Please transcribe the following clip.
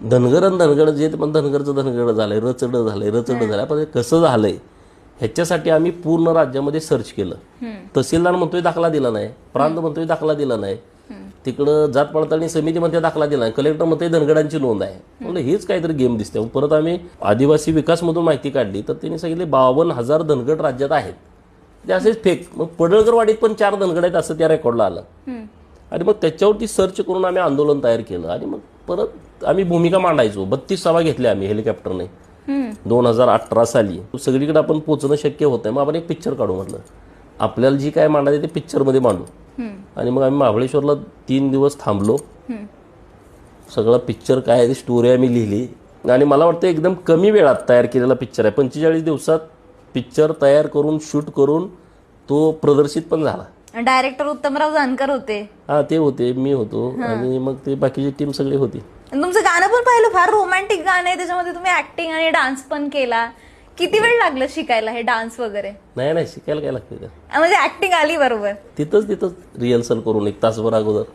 धनगर आणि धनगड जे पण धनगरचं धनगड झालंय रचड झालंय रचड झालंय पण कसं झालंय? ह्याच्यासाठी आम्ही पूर्ण राज्यामध्ये सर्च केलं. तहसीलदार म्हणतोय दाखला दिला नाही प्रांत म्हणतोय दाखला दिला नाही. तिकडं जात पडताळणी समिती म्हणते दाखला दिला नाही कलेक्टर म्हणते धनगडांची नोंद आहे. म्हणलं हेच काहीतरी गेम दिसते परत आम्ही आदिवासी विकासमधून माहिती काढली तर त्यांनी सांगितले बावन्न हजार धनगड राज्यात आहेत. ते असेच फेक मग पडळकरवाडीत पण चार धनगड आहेत असं त्या रेकॉर्डला आलं. आणि मग त्याच्यावरती सर्च करून आम्ही आंदोलन तयार केलं. आणि मग परत आम्ही भूमिका मांडायचो. बत्तीस सभा घेतल्या आम्ही हेलिकॉप्टरने. दोन हजार अठरा साली. सगळीकडे आपण पोचणं शक्य होत नाही मग आपण एक पिक्चर काढू म्हटलं. आपल्याला जी काय मांडायचं ते पिक्चरमध्ये मांडू. आणि मग आम्ही महाबळेश्वरला तीन दिवस थांबलो. सगळं पिक्चर काय आहे स्टोरी आम्ही लिहिली. आणि मला वाटतं एकदम कमी वेळात तयार केलेला पिक्चर आहे. पंचेचाळीस दिवसात पिक्चर तयार करून शूट करून तो प्रदर्शित पण झाला. डायरेक्टर उत्तमराव जानकर होते. हा ते होते मी होतो. आणि मग ते बाकीची टीम सगळी होती. आणि तुमचं गाणं पण पाहिलं फार रोमॅन्टिक गाणं आहे त्याच्यामध्ये तुम्ही ऍक्टिंग आणि डान्स पण केला. किती वेळ लागलं शिकायला हे डान्स वगैरे? नाही नाही शिकायला काय लागतं म्हणजे ऍक्टिंग आली बरोबर. तिथंच तिथंच रिहर्सल करून एक तासभर अगोदर.